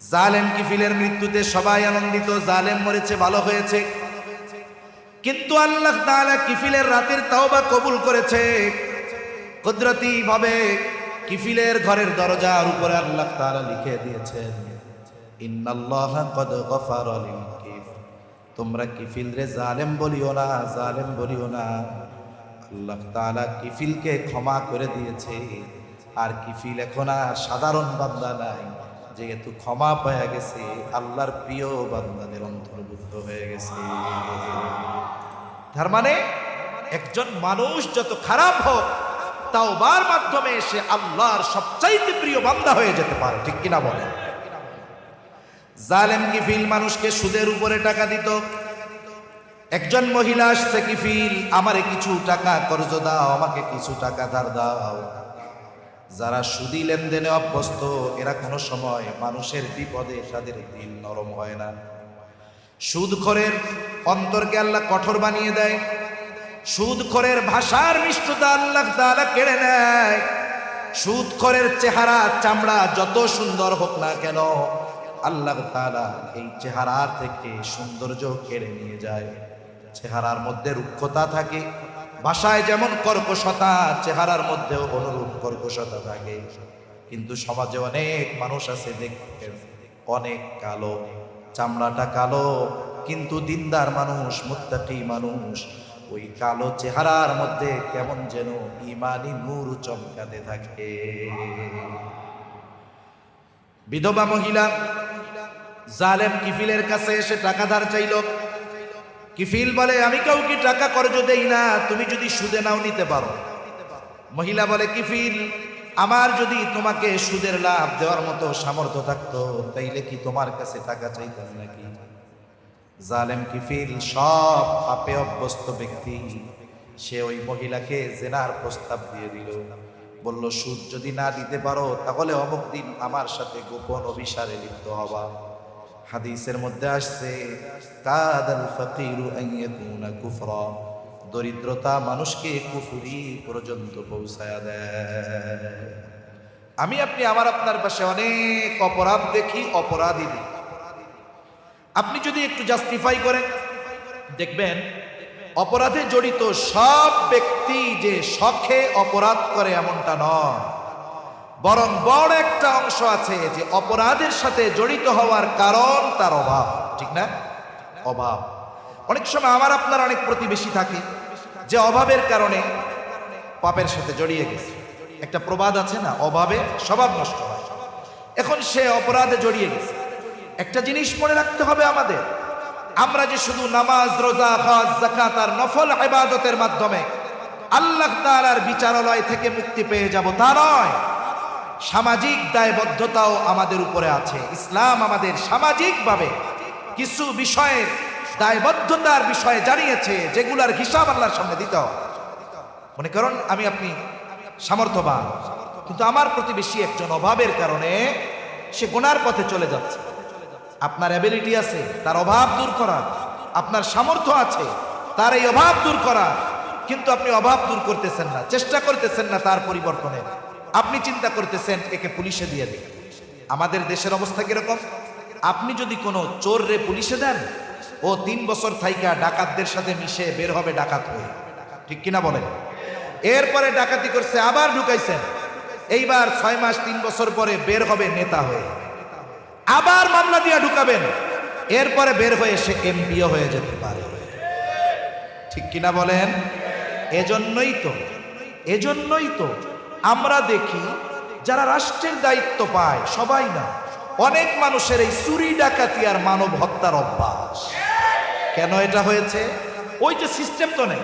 জালেম কিফিলের মৃত্যুতে সবাই আনন্দিত, জালেম মরেছে, ভালো হয়েছে। কিন্তু আল্লাহ তাআলা কিফিলের রাতের তাওবা কবুল করেছে। কুদরতি ভাবে কিফিলের ঘরের দরজার উপরে আল্লাহ তাআলা লিখে দিয়েছেন, ইন্নাল্লাহ কদ তোমরা কিফিল রে জালেম বলিও না, জালেম বলিও না। আল্লাহ তাআলা কিফিলকে ক্ষমা করে দিয়েছে। আর কিফিল এখন আর সাধারণ বান্দা নাই। যেহেতু ক্ষমা পাওয়া গেছে, আল্লাহর প্রিয় বান্দাদের অন্তর্ভুক্ত হয়ে গেছে। তার মানে একজন মানুষ যত খারাপ হোক তাও বার মাধ্যমে সে আল্লাহর সবচাইতে প্রিয় বান্দা হয়ে যেতে পারে, ঠিক কিনা বলে জালেম কিফিল মানুষকে সুদের উপরে টাকা দিত। একজন মহিলা আসছে, কিফিল, আমারে কিছু টাকা, কর্জ দাও, আমাকে কিছু টাকা ধার দাও। যারা সুদি লেনদেনে অভ্যস্ত, এরা কোনো সময় মানুষের বিপদে তাদের দিল নরম হয় না। সুদখোরের অন্তরকে আল্লাহ কঠোর বানিয়ে দেয়। সুদখোরের ভাষার মিষ্টতা আল্লাহ তাআলা কেড়ে নেয়। সুদখোরের চেহারা, চামড়া যত সুন্দর হোক না কেন, আল্লাহ তাআলা এই চেহারার থেকে সৌন্দর্য কেড়ে নিয়ে যায়। চেহারার মধ্যে রুক্ষতা থাকে। ভাষায় যেমন কর্কশতা, চেহারার মধ্যেও অনুরূপ কর্কশতা থাকে। কিন্তু সমাজে অনেক মানুষ আছে, দেখবেন, অনেক কালো। চামড়াটা কালো, কিন্তু দিনদার মানুষ, মুত্তাকি মানুষ, ওই কালো চেহারার মধ্যে কেমন যেন ইমানি নূর চমকাতে থাকে। বিধবা মহিলা, জালেম কিফিলের কাছে এসে টাকা ধার চাইল। কিফিল বলে, আমি কাউকে টাকা কর্জ দেই না, তুমি যদি সুদে নাও নিতে পারো। মহিলা বলে কিফিল আমার যদি তোমাকে সুদের লাভ দেওয়ার মতো সামর্থ্য থাকতো, তাইলে কি তোমার কাছে টাকা চাইতাম নাকি? জালেম কিফিল সব পাপে অভ্যস্ত ব্যক্তি। সে ওই মহিলাকে জেনার প্রস্তাব দিয়ে দিল। বলল, সুদ যদি না দিতে পারো, তাহলে অমুক দিন আমার সাথে গোপন অভিসারে লিপ্ত হবা। হাদিসের মধ্যে আসছে, কাদাল ফাকিরু আইয়াকুনা কুফরা দরিদ্রতা মানুষকে কুফুরি পর্যন্ত পৌঁছায়া দেয়। আমি, আপনি, আমার আপনার পাশে অনেক অপরাধ দেখি, অপরাধী দেখি। আপনি যদি একটু জাস্টিফাই করেন, দেখবেন অপরাধে জড়িত সব ব্যক্তি যে শখে অপরাধ করে এমনটা নয়। বরং বড় একটা অংশ আছে যে অপরাধের সাথে জড়িত হওয়ার কারণ তার অভাব। ঠিক না? অভাব। অনেক সময় আমার আপনার অনেক প্রতিবেশী থাকে যে অভাবের কারণে পাপের সাথে জড়িয়ে গেছে। একটা প্রবাদ আছে না, অভাবে স্বভাব নষ্ট হয়। এখন সে অপরাধে জড়িয়ে গেছে। একটা জিনিস মনে রাখতে হবে আমাদের। আমরা যে শুধু নামাজ, রোজা, হজ জাকাত আর নফল ইবাদতের মাধ্যমে আল্লাহ তাআলার বিচারালয় থেকে মুক্তি পেয়ে যাব তা নয়। সামাজিক দায়বদ্ধতাও আমাদের উপরে আছে। ইসলাম আমাদের সামাজিকভাবে কিছু বিষয়ের দায়বদ্ধতার বিষয়ে জানিয়েছে, যেগুলার হিসাব আল্লাহর সামনে দিতে হবে। মনে করুন, আমি আপনি সামর্থ্যবান, কিন্তু আমার প্রতিবেশী একজন অভাবের কারণে সে গোনার পথে চলে যাচ্ছে। আপনার অ্যাবিলিটি আছে, তার অভাব দূর করার, আপনার সামর্থ্য আছে, তার এই অভাব দূর করার, কিন্তু আপনি অভাব দূর করতেছেন না, চেষ্টা করতেছেন না তার পরিবর্তনের। আপনি চিন্তা করতেছেন, একে পুলিশে দিয়ে দিন আমাদের দেশের অবস্থা কীরকম? আপনি যদি কোনো চোর রে পুলিশে দেন, ও তিন বছর থাইকা ডাকাতদের সাথে মিশে বের হবে ডাকাত হয়ে। ঠিক কিনা বলেন? এরপরে ডাকাতি করছে, আবার ঢুকাইছেন। এইবার ছয় মাস, তিন বছর পরে বের হবে নেতা হয়ে। আবার মামলা দিয়ে ঢুকাবেন। এরপরে বের হয়ে সে এমপিও হয়ে যেতে পারে। ঠিক কিনা বলেন? এজন্যই তো এজন্যই তো আমরা দেখি যারা রাষ্ট্রের দায়িত্ব পায়, সবাই না। অনেক মানুষের এই চুরি, ডাকাতি আর মানব হত্যার অভ্যাস। কেন এটা হয়েছে? ওই যে সিস্টেম তো নেই।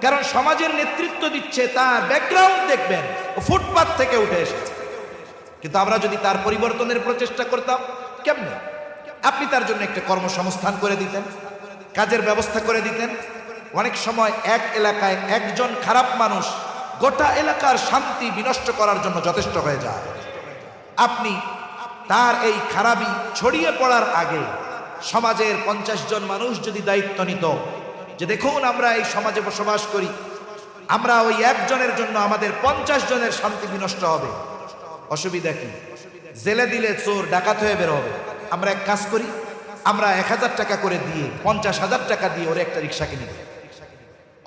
কারণ সমাজের নেতৃত্ব দিচ্ছে, তার ব্যাকগ্রাউন্ড দেখবেন ফুটপাথ থেকে উঠে এসেছে। কিন্তু আমরা যদি তার পরিবর্তনের প্রচেষ্টা করতাম, কেমনে? আপনি তার জন্য একটা কর্মসংস্থান করে দিতেন, কাজের ব্যবস্থা করে দিতেন। অনেক সময় এক এলাকায় একজন খারাপ মানুষ গোটা এলাকার শান্তি বিনষ্ট করার জন্য যথেষ্ট হয়ে যায়। আপনি তার এই খারাপি ছড়িয়ে পড়ার আগে সমাজের পঞ্চাশ জন মানুষ যদি দায়িত্ব নিত, যে দেখুন আমরা এই সমাজে বসবাস করি, আমরা ওই একজনের জন্য আমাদের পঞ্চাশ জনের শান্তি বিনষ্ট হবে। অসুবিধা কি? জেলে দিলে চোর ডাকাত হয়ে বের হবে। আমরা এক কাজ করি, আমরা এক হাজার টাকা করে দিয়ে, পঞ্চাশ হাজার টাকা দিয়ে ওরে একটা রিক্সা কিনে দিই।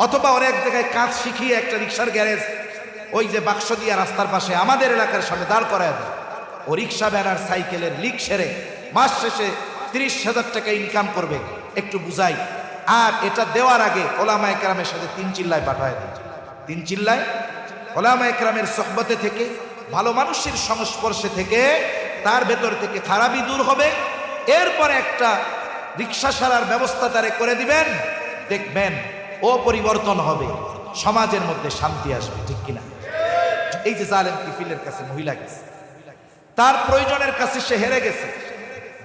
অথবা এক জায়গায় কাজ শিখিয়ে একটা রিক্সার গ্যারেজ, ওই যে বাক্স দিয়া রাস্তার পাশে আমাদের এলাকার সামনে দাঁড় করায় দেয়। ও রিক্সা ব্যানার সাইকেলের লিক সেরে মাস শেষে তিরিশ হাজার টাকা ইনকাম করবে। একটু বুঝাই, আর এটা দেওয়ার আগে ওলামা একরামের সাথে তিন চিল্লায় পাঠায় দেয়। তিন চিল্লায় ওলামা একরামের সহবতে থেকে, ভালো মানুষের সংস্পর্শে থেকে তার ভেতর থেকে খারাপই দূর হবে। এরপরে একটা রিক্সা সারার ব্যবস্থা তারে করে দিবেন। দেখবেন ও পরিবর্তন হবে, সমাজের মধ্যে শান্তি আসবে, ঠিক কিনা? এই যে জালেম কিফিলের কাছে মহিলা গেছে, তার প্রয়োজনের কাছে সে হেরে গেছে।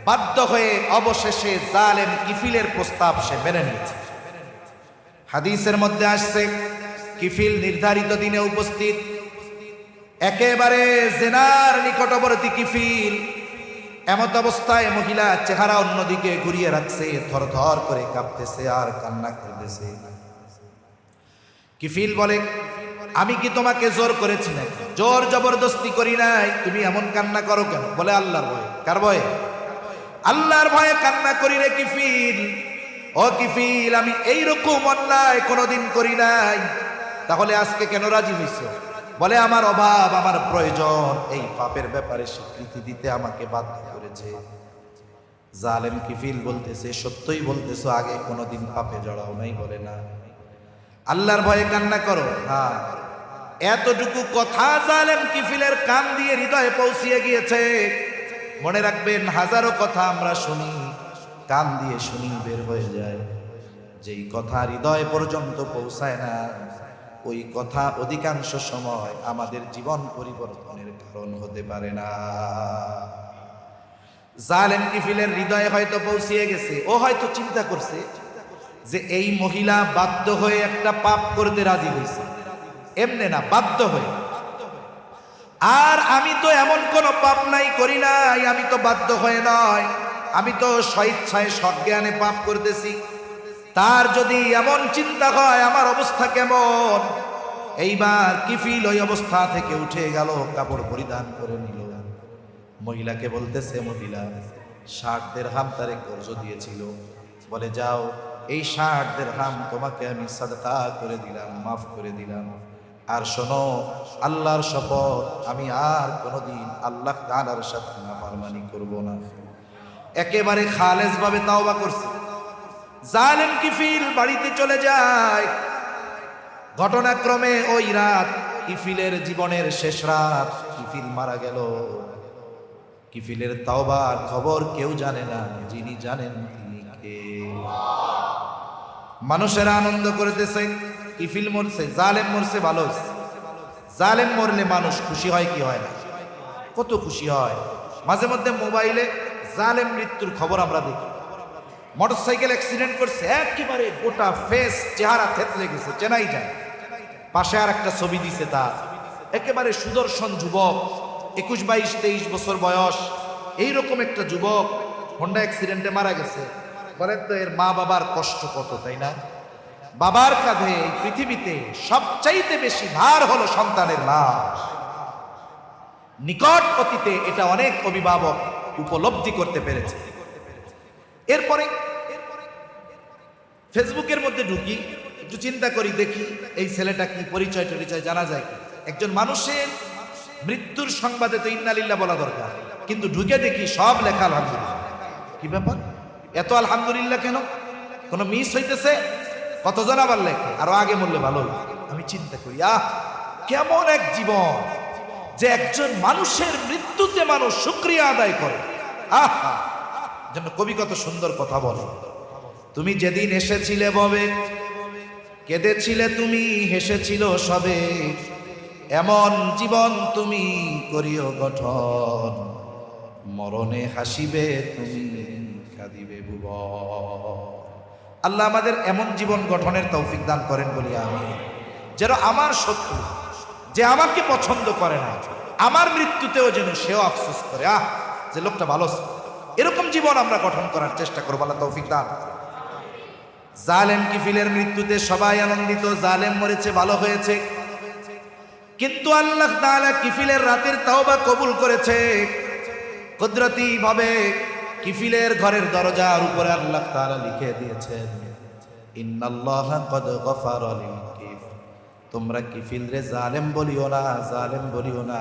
বাধ্য হয়ে অবশেষে জালেম কিফিলের প্রস্তাব সে মেনে নিয়েছে। হাদিসের মধ্যে আসছে, কিফিল নির্ধারিত দিনে উপস্থিত। একেবারে জেনার নিকটবর্তী কিফিল এমত অবস্থায় মহিলা চেহারা অন্যদিকে ঘুরিয়ে রাখছে থর থর করে কাঁপতেছে আর কান্না করতেছে। কিফিল বলে? আমি কি তোমাকে জোর করেছি না জোর জবরদস্তি করি নাই। তুমি এমন কান্না করো কেন? বলে আল্লাহর ভয়ে। কার ভয়ে? আল্লাহর ভয়ে কান্না করি রে কিফিল ও কিফিল আমি এইরকম অন্যায় কোনোদিন করি নাই। তাহলে আজকে কেন রাজি হইছ? বলে, আমার অভাব, আমার প্রয়োজন। এই পাপের ব্যাপারে স্বীকৃতি দিতে আমাকে বাধ্য করেছে। জালেম কিফিল বলতেছে? সত্যই বলতেছো, আগে কোনোদিন পাপে জড়াও নাই বলে না। আল্লাহর ভয়ে কান্না করো। হ্যাঁ। এতটুকু কথা জালেম কিফিলের কান দিয়ে হৃদয়ে পৌঁছিয়ে গিয়েছে। মনে রাখবেন, হাজারো কথা আমরা শুনি, কান দিয়ে শুনি বের হয়ে যায়। যেই কথা হৃদয় পর্যন্ত পৌঁছায় না, ওই কথা অধিকাংশ সময় আমাদের জীবন পরিবর্তনের কারণ হতে পারে না। জালেম কিফিলের হৃদয়ে হয়তো পৌঁছিয়ে গেছে, ও হয়তো চিন্তা করছে যে এই মহিলা বাধ্য হয়ে একটা পাপ করতে রাজি হয়েছে। এমনে না, বাধ্য হয়ে। আর আমি তো এমন কোন পাপ নাই করি নাই, আমি তো বাধ্য হয়ে নয়। আমি তো স্বইচ্ছায় সজ্ঞানে পাপ করতেছি। তার যদি এমন চিন্তা হয়, আমার অবস্থা কেমন? এইবার কিফিল ওই অবস্থা থেকে উঠে গেল, কাপড় পরিধান করে নিল। মহিলাকে বলতেছে মহিলা ষাট দের হাম তারে কর্জ দিয়েছিল। বলে, যাও এই ষাট হাম তোমাকে আমি সাদকা করে দিলাম, মাফ করে দিলাম। আর শোনো, আল্লাহর শপথ আমি আর কোনোদিন আল্লাহ তাআলার সাথে নাফরমানি করব না। একেবারে খালেজ ভাবে তাওবা করছে। জালেম কিফিল বাড়িতে চলে যায়। ঘটনাক্রমে ওই রাত কিফিলের জীবনের শেষ রাত কিফিল মারা গেল। কিফিলের তাওবার খবর কেউ জানে না, যিনি জানেন তিনি কে? মানুষেরা আনন্দ করতেছে, ইফিল মরছে, জালেম মরছে, ভালো জালেম মরলে মানুষ খুশি হয় কি হয় না? কত খুশি হয়। মাঝে মধ্যে মোবাইলে জালেম মৃত্যুর খবর আমরা দেখি। মোটরসাইকেল অ্যাক্সিডেন্ট করছে, একেবারে গোটা ফেস, চেহারা থেতলে গেছে, চেনাই যায়। পাশে আর একটা ছবি দিছে তার। একেবারে সুদর্শন যুবক, একুশ বাইশ, তেইশ বছর বয়স। এইরকম একটা যুবক হন্ডা অ্যাক্সিডেন্টে মারা গেছে। বলেন তো, এর মা বাবার কষ্ট কত, তাই না? বাবার কাঁধে এই পৃথিবীতে সবচাইতে বেশি ভার হলো সন্তানের লাশ নিকট অতীতে এটা অনেক অভিভাবক উপলব্ধি করতে পেরেছে। এরপরে, ফেসবুকের মধ্যে ঢুকি, একটু চিন্তা করি, দেখি এই ছেলেটা কি পরিচয় টরিচয় জানা যায় একজন মানুষের মৃত্যুর সংবাদে তো ইন্নালিল্লা বলা দরকার, কিন্তু ঢুকে দেখি সব লেখা আলহামদুলিল্লাহ। কি ব্যাপার? এত আলহামদুলিল্লাহ কেন? কোনো মিস হইতেছে? কতজন আবার লেখে? আরও আগে বললে ভালো আমি চিন্তা করি, আহ, কেমন এক জীবন যে একজন মানুষের মৃত্যুতে মানুষ শুক্রিয়া আদায় করে। আহা, যেন কবি কত সুন্দর কথা বলে। তুমি যেদিন এসেছিলে ববে, কেঁদেছিলে তুমি, হেসেছিল সবে। এমন জীবন তুমি করিও গঠন, মরণে হাসিবে তুমি। কাঁদিবে ভুব আল্লাহ আমাদের এমন জীবন গঠনের তৌফিক দান করেন বলি আমি যেন আমার শত্রু, যে আমাকে পছন্দ করে না, আমার মৃত্যুতেও যেন সেও আফসোস করে, আহ, যে লোকটা ভালো এরকম জীবন আমরা গঠন করার চেষ্টা করব, আল্লাহ তৌফিক দান জালেম কিফিলের মৃত্যুতে সবাই আনন্দিত, জালেম মরেছে, ভালো হয়েছে। কিন্তু আল্লাহ কিফিলের রাতের তাওবা কবুল করেছে। কুদরতি ভাবে কিফিলের ঘরের দরজার উপরে আল্লাহ তাআলা লিখে দিয়েছেন তোমরা কিফিল রে জালেম বলিও না, জালেম বলিও না।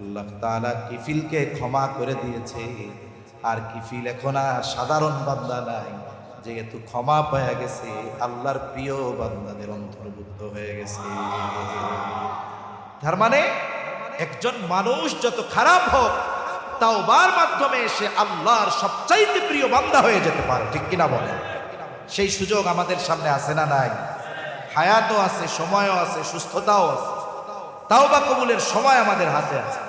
আল্লাহ তাআলা কিফিলকে ক্ষমা করে দিয়েছে। আর কিফিল এখন আর সাধারণ বান্দা নাই, যেহেতু ক্ষমা পাওয়া গেছে, আল্লাহর প্রিয় বান্দাদের অন্তর্ভুক্ত হয়ে গেছে। তার মানে একজন মানুষ যত খারাপ হোক তাওবার মাধ্যমে সে আল্লাহর সবচাইতে প্রিয় বান্দা হয়ে যেতে পারে, ঠিক কিনা বলে সেই সুযোগ আমাদের সামনে আছে না নাই? হায়াতও আছে, সময়ও আছে, সুস্থতাও আছে। তাওবা কবুলের সময় আমাদের হাতে আছে।